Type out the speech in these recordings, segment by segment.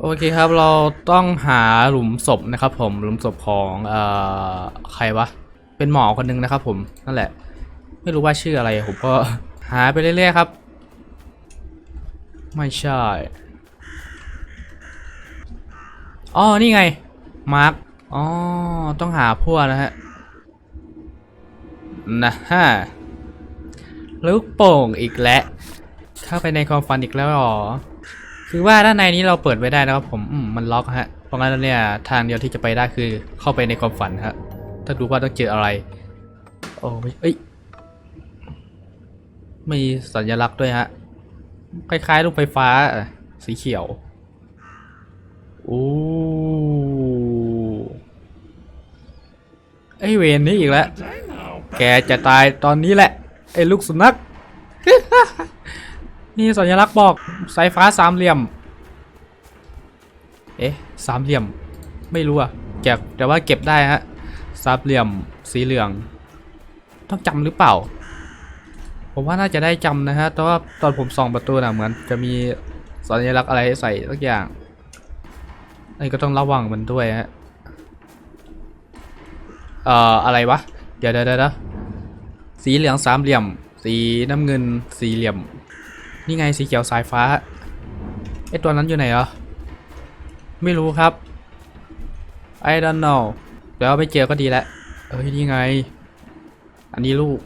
โอเคครับเราต้องหาหลุมศพนะครับ ผมหลุมศพของเอ่อใครวะเป็นหมอคนหนึงนะครับ ผมนั่นแหละ ไม่รู้ว่าชื่ออะไรผมก็หาไปเรื่อยๆครับ ไม่ใช่อ๋อนี่ไงมาร์กอ๋อต้องหาพวกนะฮะนะฮะลูกโป่งอีกแล้วเข้าไปในความฝันอีกแล้วหรอ คือว่าด้านในนี้เราเปิดไว้ได้นะครับผมมมันล็อกฮะ เพราะงั้นเนี่ยทางเดียวที่จะไปได้คือเข้าไปในความฝันฮะถ้าดูว่าต้องเจออะไร โอ้ไม่เอ้ยมีสัญลักษณ์ด้วยฮะ คล้ายๆลูกไฟฟ้าสีเขียว โอ้ไอเวนนี่อีกแล้ว แกจะตายตอนนี้แหละ ไอ้ลูกสุนัข นี่สัญลักษณ์บอกสายฟ้าสามเหลี่ยม เอ๊ะสามเหลี่ยม ไม่รู้อะเก็บแต่ว่าเก็บได้ฮะสามเหลี่ยมสีเหลือง ต้องจำหรือเปล่า ผมว่าน่าจะได้จำนะฮะแต่ว่าตอนผมส่องประตูนะเหมือนจะมีสัญลักษณ์อะไรใส่สักอย่างนนี้ก็ต้องระวังมันด้วยฮะเอ่ออะไรวะ เดี๋ยวเดี๋ยวเดี๋ยวสีเหลืองสามเหลี่ยม สีน้ำเงินสี่เหลี่ยม นี่ไงสีเขียวสายฟ้าไอตัวนั้นอยู่ไหนเหรอ ไม่รู้ครับ I don't know เดี๋ยวไปเจอก็ดีแล้วเอ้ยนี่ไง อันนี้ลูก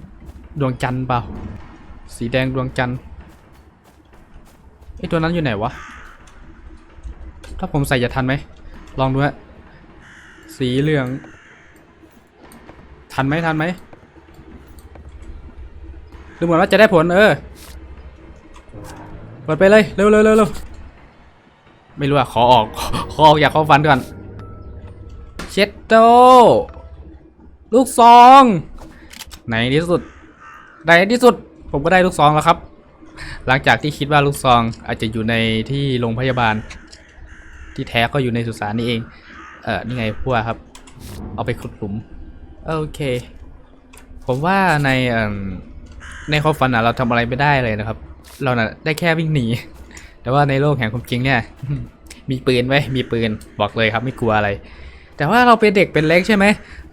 ดวงจันทร์เปล่า สีแดงดวงจันทร์ไอตัวนั้นอยู่ไหนวะ ถ้าผมใส่จะทันไหม ลองดูฮะ สีเหลือง ทันไหมทันไหมดูเหมือนว่าจะได้ผลเออ ปิดไปเลยเร็วเร็วเร็วเร็วไม่รู้อะขอออกขอออกอยากเข้าฟันก่อนเช็ดโตลูกซองในที่สุดในที่สุด ผมก็ได้ลูกซองแล้วครับ หลังจากที่คิดว่าลูกซองอาจจะอยู่ในที่โรงพยาบาล ที่แท้ก็อยู่ในสุสานนี่เอง เออนี่ไงพวกครับ เอาไปขุดหลุมโอเค ผมว่าในในความฝันอะเราทำอะไรไม่ได้เลยนะครับ เราน่ะได้แค่วิ่งหนี แต่ว่าในโลกแห่งความจริงเนี่ย มีปืนไว้มีปืนบอกเลยครับไม่กลัวอะไร แต่ว่าเราเป็นเด็กเป็นเล็กใช่ไหม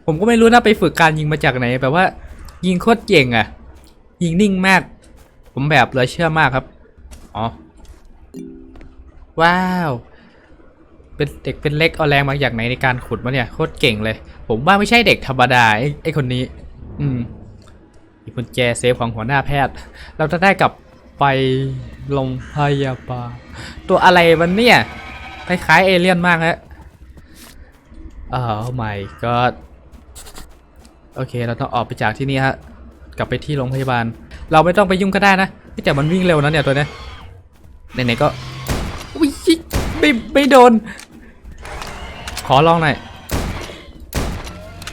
ผมก็ไม่รู้นะไปฝึกการยิงมาจากไหนแบบว่า ยิงโคตรเก่งอะยิงนิ่งมาก ผมแบบเลือเชื่อมากครับ อ๋อ ว้าวเป็นเด็กเป็นเล็กเอาแรงมาจากไหนในการขุดมาเนี่ยโคตรเก่งเลย ผมว่าไม่ใช่เด็กธรรมดาไอ้ไอ้คนนี้ อืมมีกุญแจเซฟของหัวหน้าแพทย์ เราจะได้กับ ไปโรงพยาบาลตัวอะไรมันเนี่ย คล้ายๆเอเลี่ยนมากฮะโอ้ my god โอเค เราต้องออกไปจากที่นี่ฮะ กลับไปที่โรงพยาบาล เราไม่ต้องไปยุ่งก็ได้นะแต่มันวิ่งเร็วนะเนี่ยตัวเนี้ยไหนๆก็อุ้ยไม่ไม่โดน ขอลองหน่อย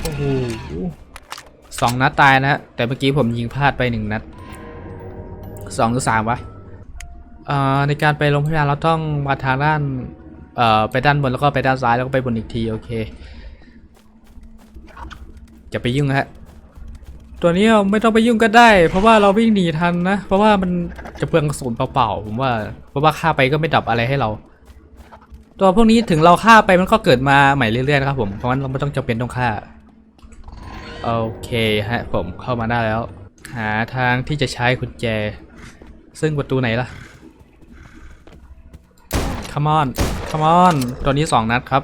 โอ้โหสองนัดตายนะฮะ แต่เมื่อกี้ผมยิงพลาดไปหนึ่งนัด สองหรือสามวะในการไปโรงพยาบาลเราต้องมาทางด้านไปด้านบนแล้วก็ไปด้านซ้ายแล้วก็ไปบนอีกทีโอเคจะไปยุ่งฮะตัวนี้ไม่ต้องไปยุ่งก็ได้ เพราะว่าเราวิ่งหนีทันนะ เพราะว่ามันจะเปลืองกระสุนเปล่าๆผมว่า เพราะว่าฆ่าไปก็ไม่ดับอะไรให้เรา ตัวพวกนี้ถึงเราฆ่าไปมันก็เกิดมาใหม่เรื่อยๆนะครับผมเพราะงั้นเราไม่ต้องจำเป็นต้องฆ่าโอเคฮะผมเข้ามาได้แล้ว หาทางที่จะใช้กุญแจ ซึ่งประตูไหนล่ะ come on come on ตัวนี้สองนัดครับ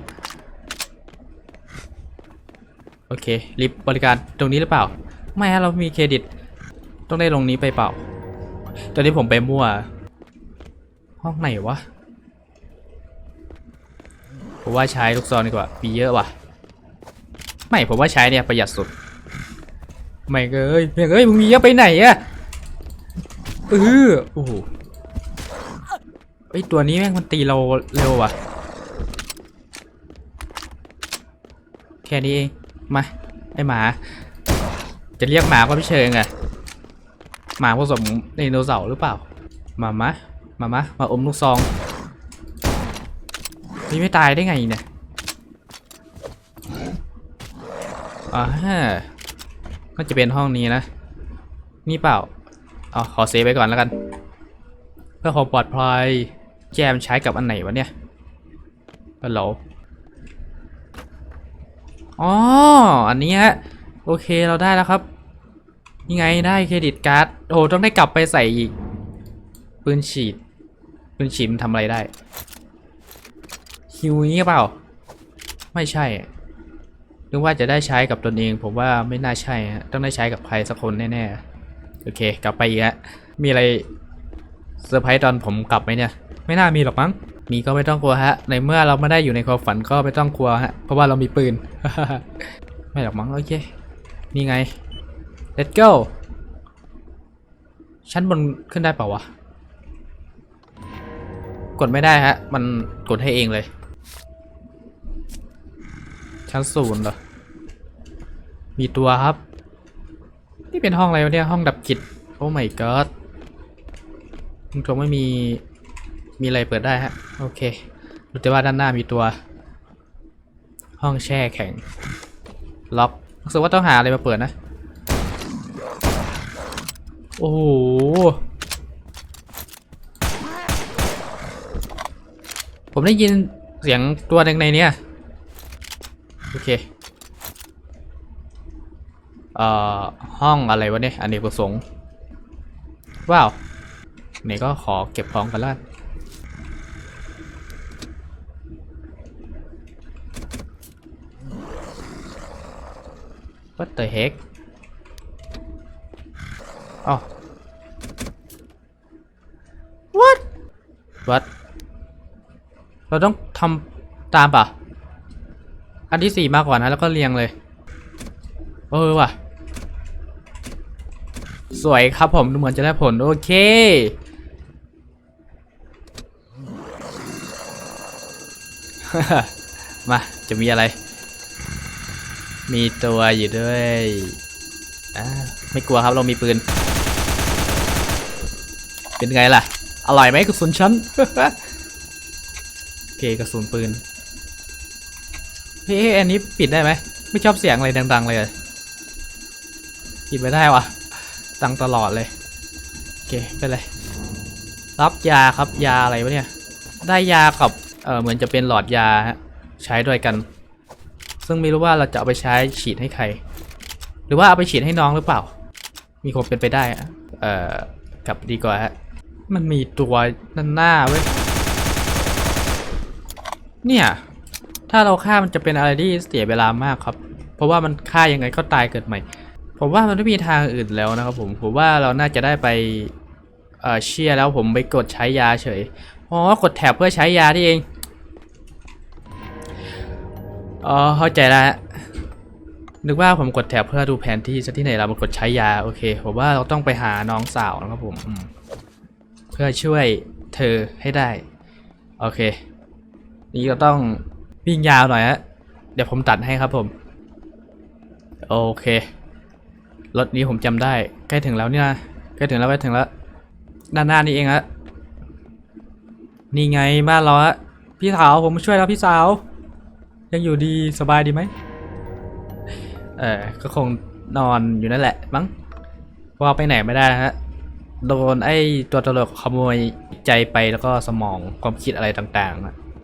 โอเครีบบริการตรงนี้หรือเปล่า ไม่ฮะ เรามีเครดิต ต้องได้ลงนี้ไปเปล่า ตอนนี้ผมไปมั่ว ห้องไหนวะ ผมว่าใช้ลูกซองดีกว่ามีเยอะว่ะ ไม่ ผมว่าใช้เนี่ยประหยัดสุด ไม่เอ้ยเพียงเอ้ยมึงมีเยอะไปไหนอะ เออโอ้โหไอตัวนี้แม่งมันตีเราเร็วว่ะ แค่นี้เอง มา ไอหมา จะเรียกหมาก็ไม่เชิงอะหมาผสมไดโนเสาร์หรือเปล่า มามะ มามะ มาอมลูกซอง นี่ไม่ตายได้ไงเนี่ยอ่าฮะก็จะเป็นห้องนี้นะ นี่เปล่า อ๋อขอเซฟไว้ก่อนแล้วกัน เพื่อความปลอดภัยแจมใช้กับอันไหนวะเนี่ยฮัลโหลอ๋อ อันนี้ฮะ โอเคเราได้แล้วครับนี่ไงได้เครดิตการ์ดโอ้โหต้องได้กลับไปใส่อีก ปืนฉีด ปืนฉีดมันทำอะไรได้ฮิวนี้เปล่า ไม่ใช่นึกว่าจะได้ใช้กับตนเอง ผมว่าไม่น่าใช่ฮะต้องได้ใช้กับใครสักคนแน่ๆ โอเค กลับไปอีกฮะมีอะไรเซอร์ไพรส์ตอนผมกลับไหมเนี่ย ไม่น่ามีหรอกมั้งมีก็ไม่ต้องกลัวฮะ ในเมื่อเราไม่ได้อยู่ในความฝันก็ไม่ต้องกลัวฮะ เพราะว่าเรามีปืน ไม่หรอกมั้งโอเค นี่ไง let's go ชั้นบนขึ้นได้เปล่าวะ กดไม่ได้ฮะ มันกดให้เองเลย ชั้นศูนย์เหรอ มีตัวครับ นี่เป็นห้องอะไรวะเนี่ย ห้องดับจิต โอ้ my god คงไม่มี มีอะไรเปิดได้ฮะ โอเครู้แต่ว่าด้านหน้ามีตัว ห้องแช่แข็ง ล็อกรู้สึกว่าต้องหาอะไรมาเปิดนะ โอ้โหผมได้ยินเสียงตัวหนึ่งในเนี้ยโอเค เอ่อห้องอะไรวะเนี่ยอันนี้ประสงค์ว้าวนี่ก็ขอเก็บของกันล้วกัน What the heck อ๋อ What What เราต้องทำตามป่ะ อันที่สี่มากกว่านะแล้วก็เรียงเลย เออว่ะ สวยครับผมดูเหมือนจะได้ผล โอเค มา จะมีอะไร มีตัวอยู่ด้วยอ่าไม่กลัวครับเรามีปืน เป็นไงล่ะ อร่อยไหมกระสุนชั้นโอเคกระสุนปืนเฮ้ยอันนี้ปิดได้ไหม ไม่ชอบเสียงอะไรดัง ๆ เลยปิดไม่ได้วะ ดังตลอดเลย โอเคไปเลย รับยาครับยาอะไรวะเนี่ย ได้ยากับ เออเหมือนจะเป็นหลอดยาฮะใช้ด้วยกัน ซึ่งไม่รู้ว่าเราจะเอาไปใช้ฉีดให้ใคร หรือว่าเอาไปฉีดให้น้องหรือเปล่า มีคนเป็นไปได้อะเอ่อกลับดีกว่าฮะ มันมีตัวด้านหน้าเว้ย เนี่ย ถ้าเราฆ่ามันจะเป็นอะไรที่เสียเวลามากครับ เพราะว่ามันฆ่ายังไงก็ตายเกิดใหม่ ผมว่ามันไม่มีทางอื่นแล้วนะครับผมผมว่าเราน่าจะได้ไปเอ่อเชียร์แล้วผมไปกดใช้ยาเฉยอ๋อกดแถบเพื่อใช้ยาที่เองอ๋อเข้าใจแล้วฮะนึกว่าผมกดแถบเพื่อดูแผนที่ซะที่ไหนเรามากดใช้ยาโอเคผมว่าเราต้องไปหาน้องสาวนะครับผมมเพื่อช่วยเธอให้ได้ โอเค นี่เราต้องวิ่งยาวหน่อยฮะเดี๋ยวผมตัดให้ครับผม โอเค รถนี้ผมจำได้ใกล้ถึงแล้วเนี่ยใกล้ถึงแล้วใกล้ถึงแล้ว ด้านหน้านี่เองฮะนี่ไงบ้านเราฮะพี่สาวผมมาช่วยแล้วพี่สาว ยังอยู่ดีสบายดีไหมเออก็คงนอนอยู่นั่นแหละมั้งเพราะว่าไปไหนไม่ได้ฮะโดนไอ้ตัวตลกขโมยใจไปแล้วก็สมองความคิดอะไรต่าง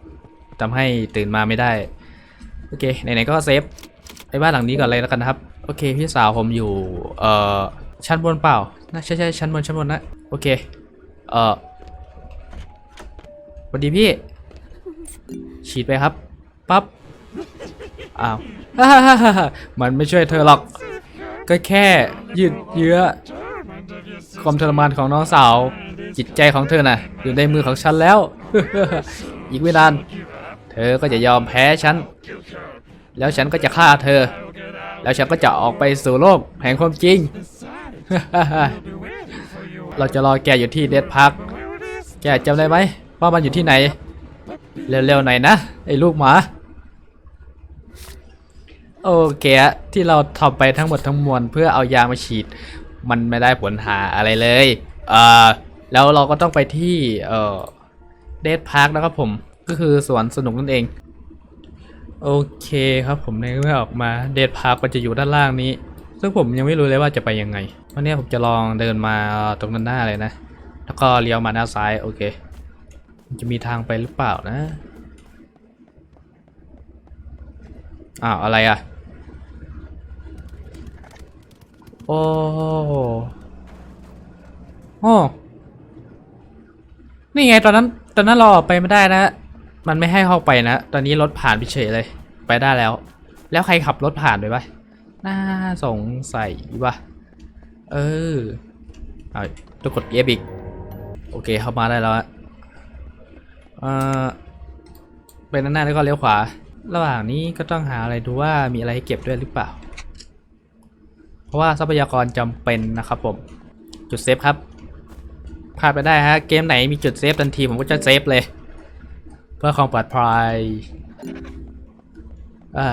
ๆทำให้ตื่นมาไม่ได้ โอเคไหนๆก็เซฟ ไอ้บ้านหลังนี้ก่อนเลยแล้วกันนะครับ โอเคพี่สาวผมอยู่ เอ่อ ชั้นบนเปล่าน่าใช่ใช่ชั้นบนชั้นบนนะ โอเค เอ่อสวัสดีพี่ ฉีดไปครับ ปั๊บ อ้าว มันไม่ช่วยเธอหรอก ก็แค่ยืดเยื้อความทรมานของน้องสาว จิตใจของเธอน่ะ อยู่ในมือของฉันแล้ว อีกไม่นาน เธอก็จะยอมแพ้ฉัน แล้วฉันก็จะฆ่าเธอ แล้วฉันก็จะออกไปสู่โลกแห่งความจริง เราจะรอแกอยู่ที่เดดพัก แกจำได้ไหมว่ามันอยู่ที่ไหน เร็วๆหน่อยนะ ไอ้ลูกหมา โอเคที่เราทำไปทั้งหมดทั้งมวลเพื่อเอายามาฉีด มันไม่ได้ผลหาอะไรเลย เออแล้วเราก็ต้องไปที่ เออเดทพาร์คนะครับผม ก็คือสวนสนุกนั่นเอง โอเคครับผมในเมื่อออกมาเดทพาร์คมันจะอยู่ด้านล่างนี้ ซึ่งผมยังไม่รู้เลยว่าจะไปยังไงวันนี้ผมจะลองเดินมาตรงด้านหน้าเลยนะ แล้วก็เลี้ยวมาหน้าซ้ายโอเคจะมีทางไปหรือเปล่านะอ้าวอะไรอะ โอ้โอ้นี่ไงตอนนั้นตอนนั้นเราออกไปไม่ได้นะ มันไม่ให้เข้าไปนะ ตอนนี้รถผ่านไปเฉยเลย ไปได้แล้ว แล้วใครขับรถผ่านไปปะน่าสงสัยปะเออ เอาต้องกดเอฟอีก โอเคเข้ามาได้แล้วอะเอ่อไปด้านหน้าแล้วก็เลี้ยวขวา ระหว่างนี้ก็ต้องหาอะไรดูว่ามีอะไรให้เก็บด้วยหรือเปล่า เพราะว่าทรัพยากรจำเป็นนะครับผม จุดเซฟครับพลาดไปได้ฮะ เกมไหนมีจุดเซฟทันทีผมก็จะเซฟเลย เพื่อความปลอดภัยไอ้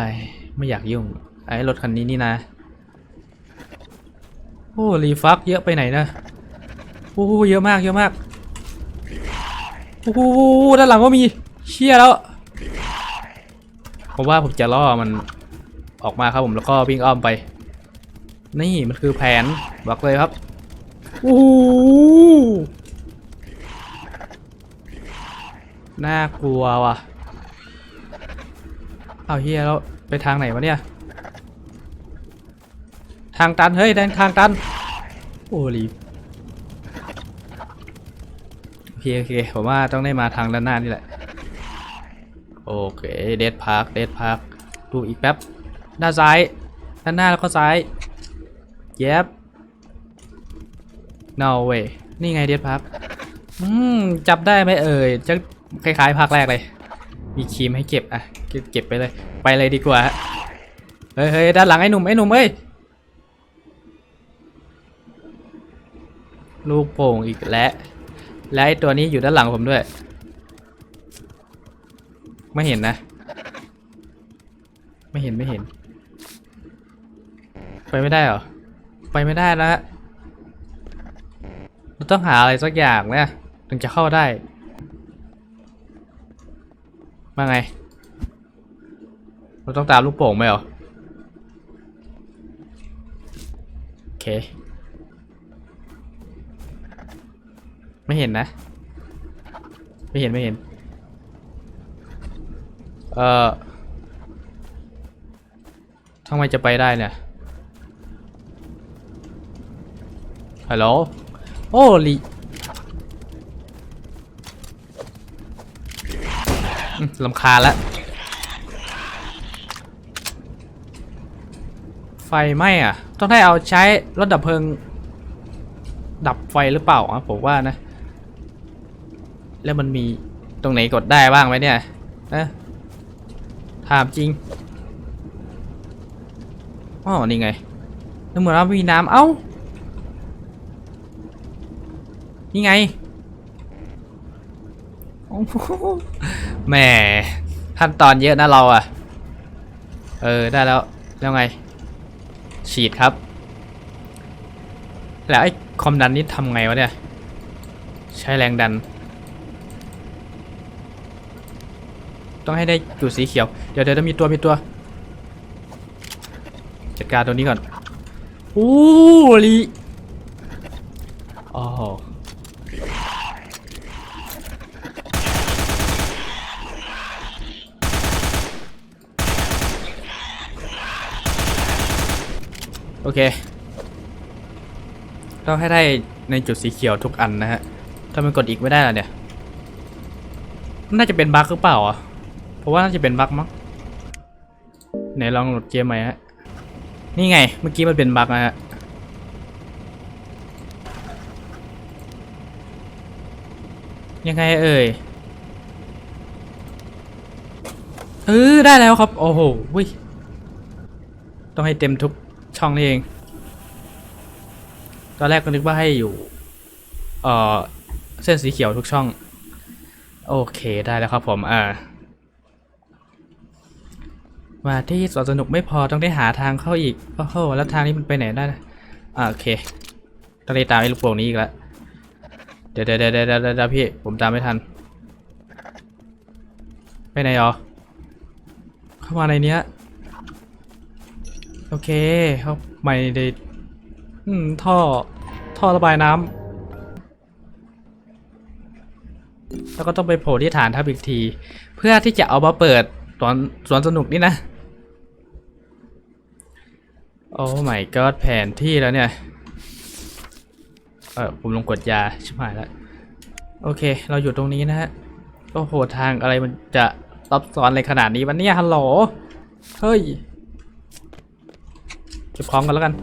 ไม่อยากยุ่ง ไอ้รถคันนี้นี่นะ โอ้รีฟักเยอะไปไหนนะโอ้เยอะมากเยอะมากโอ้โหด้านหลังก็มีเชี่ยแล้วผมว่าผมจะล่อมันออกมาครับผมแล้วก็วิ่งอ้อมไป นี่มันคือแผนบอกเลยครับโอ้โห น่ากลัวว่ะ เอาเฮียแล้วไปทางไหนวะเนี่ย ทางตัน เฮ้ยแดนทางตัน โอ้ลีโอเคโอเคผมว่าต้องได้มาทางด้านหน้านี่แหละ โอเค เดดพาร์คเดดพาร์คดูอีกแป๊บ ด้านซ้าย ด้านหน้าแล้วก็ซ้าย เย็บ no way นี่ไงเดดพาร์คอืม จับได้ไหมเอ่ยจะ คล้ายๆภาคแรกเลย มีครีมให้เก็บอะเก็บไปเลย ไปเลยดีกว่าเฮ้ยเฮ้ยด้านหลังไอ้หนุ่มไอ้หนุ่มเอ้ยลูกโป่งอีกแล้วและไอ้ตัวนี้อยู่ด้านหลังผมด้วย ไม่เห็นนะ ไม่เห็นไม่เห็น ไปไม่ได้เหรอ ไปไม่ได้แล้วเราต้องหาอะไรสักอย่างนะถึงจะเข้าได้ มาไง เราต้องตามลูกโป่งไหมเหรอ โอเค ไม่เห็นนะ ไม่เห็นไม่เห็น เอ่อทำไมจะไปได้เนี่ย ฮัลโหล โอ้ลีอืม ลำคาแล้วไฟไหม้อะ ต้องได้เอาใช้รถดับเพลิง ดับไฟหรือเปล่าอะผมว่านะ แล้วมันมีตรงไหนกดได้บ้างไหมเนี่ยนะถามจริงอ๋อนี่ไงนึกเหมือนว่ามีน้ำเอ้า นี่ไงโอ้ แหมขั้นตอนเยอะนะเราอะเออได้แล้วแล้วไง ฉีดครับ แล้วไอ้ความดันนี่ทำไงวะเนี่ย ใช้แรงดัน ต้องให้ได้จุดสีเขียว เดี๋ยวเดี๋ยวมีตัวมีตัว จัดการตัวนี้ก่อน อู้ลีอ๋อ โอเคต้องให้ได้ในจุดสีเขียวทุกอันนะฮะถ้ามันกดอีกไม่ได้ล่ะเนี่ย น่าจะเป็นบั๊กหรือเปล่าอะ เพราะว่าน่าจะเป็นบั๊กมั้ง ไหนลองโหลดเกมใหม่ฮะ นี่ไง เมื่อกี้มันเป็นบั๊กนะฮะ ยังไงเอ่ย เออได้แล้วครับ โอ้โหต้องให้เต็มทุก ช่องนี่เอง ตอนแรกก็นึกว่าให้อยู่ เอ่อ เส้นสีเขียวทุกช่อง โอเคได้แล้วครับผมอ่ามาที่สวนสนุกไม่พอต้องได้หาทางเข้าอีกโอ้โหแล้วทางนี้มันไปไหนได้อ่าโอเคต้องได้ตามไอ้ลูกโป่งนี้อีกแล้วเดี๋ยวเดี๋ยวเดี๋ยวเดี๋ยวเดี๋ยวพี่ผมตามไม่ทัน ไปไหนอ๋อเข้ามาในเนี้ย โอเคครับไม่ได้อืท่อท่อระบายน้ำแล้วก็ต้องไปโผล่ที่ฐานทัพอีกที เพื่อที่จะเอามาเปิดสวนสวนสนุกนี่นะโอ้ไม่ก็แผนที่แล้วเนี่ย เออผมลงกดยาชิบหายแล้ว โอเค เราอยู่ตรงนี้นะฮะโอ้โหทางอะไรมันจะซับซ้อนอะไรขนาดนี้วะเนี่ยฮัลโหล เฮ้ย เก็บของกันแล้วกัน